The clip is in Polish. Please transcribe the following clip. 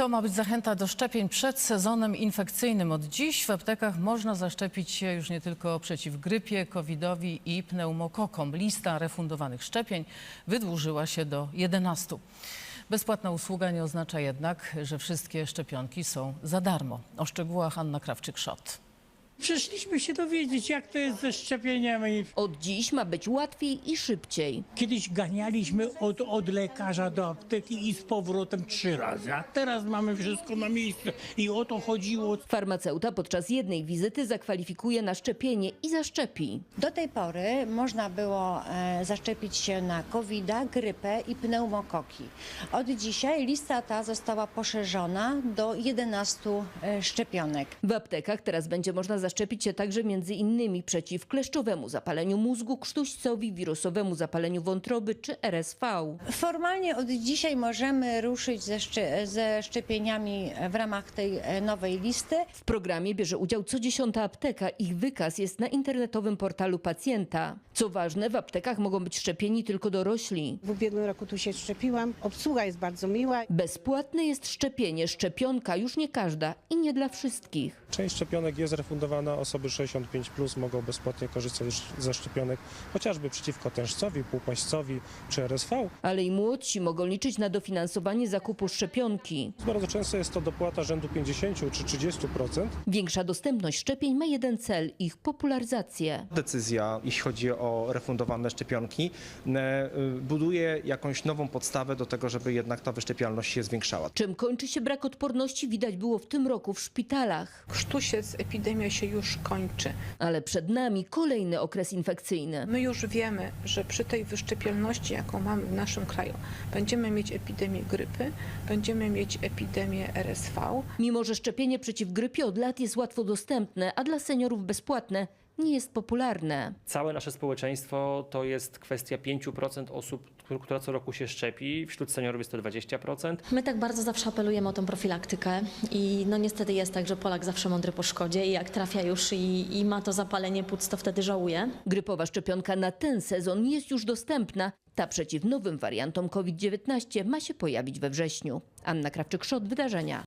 To ma być zachęta do szczepień przed sezonem infekcyjnym. Od dziś w aptekach można zaszczepić się już nie tylko przeciw grypie, covidowi i pneumokokom. Lista refundowanych szczepień wydłużyła się do 11. Bezpłatna usługa nie oznacza jednak, że wszystkie szczepionki są za darmo. O szczegółach Anna Krawczyk-Szot. Przyszliśmy się dowiedzieć, jak to jest ze szczepieniami. Od dziś ma być łatwiej i szybciej. Kiedyś ganialiśmy od, od lekarza do apteki i z powrotem trzy razy, a teraz mamy wszystko na miejscu i o to chodziło. Farmaceuta podczas jednej wizyty zakwalifikuje na szczepienie i zaszczepi. Do tej pory można było e, zaszczepić się na covid grypę i pneumokoki. Od dzisiaj lista ta została poszerzona do 11 e, szczepionek. W aptekach teraz będzie można zaszczepić się także między innymi przeciw kleszczowemu zapaleniu mózgu, krztuścowi, wirusowemu zapaleniu wątroby czy RSV. Formalnie od dzisiaj możemy ruszyć ze, szcze- ze szczepieniami w ramach tej e, nowej listy. W programie bierze udział co dziesiąta apteka. Ich wykaz jest na internetowym portalu pacjenta. Co ważne, w aptekach mogą być szczepieni tylko dorośli. W ubiegłym roku tu się szczepiłam. Obsługa jest bardzo miła. Bezpłatne jest szczepienie, szczepionka już nie każda i nie dla wszystkich. Część szczepionek jest refundowana, osoby 65 plus mogą bezpłatnie korzystać ze szczepionek chociażby przeciwko tężcowi, półpaścowi czy RSV. Ale i młodsi mogą liczyć na dofinansowanie zakupu szczepionki. Bardzo często jest to dopłata rzędu 50 czy 30%. Większa dostępność szczepień ma jeden cel ich popularyzację. decyzja, jeśli chodzi o refundowane szczepionki, e, buduje jakąś nową podstawę do tego, żeby jednak ta wyszczepialność się zwiększała. Czym kończy się brak odporności, widać było w tym roku w szpitalach. Krztusiec, epidemia się już kończy. Ale przed nami kolejny okres infekcyjny. My już wiemy, że przy tej wyszczepialności, jaką mamy w naszym kraju, będziemy mieć epidemię grypy, będziemy mieć epidemię RSV. Mimo, że szczepienie przeciw grypie od lat jest łatwo dostępne, a dla seniorów bezpłatne, nie jest popularne. Całe nasze społeczeństwo to jest kwestia 5% osób, któ- która co roku się szczepi. Wśród seniorów jest to 20%. My tak bardzo zawsze apelujemy o tą profilaktykę i no niestety jest tak, że Polak zawsze mądry po szkodzie i jak trafia już i, i ma to zapalenie płuc, to wtedy żałuje. Grypowa szczepionka na ten sezon jest już dostępna. Ta przeciw nowym wariantom COVID-19 ma się pojawić we wrześniu. Anna Krawczyk-Szot, Wydarzenia.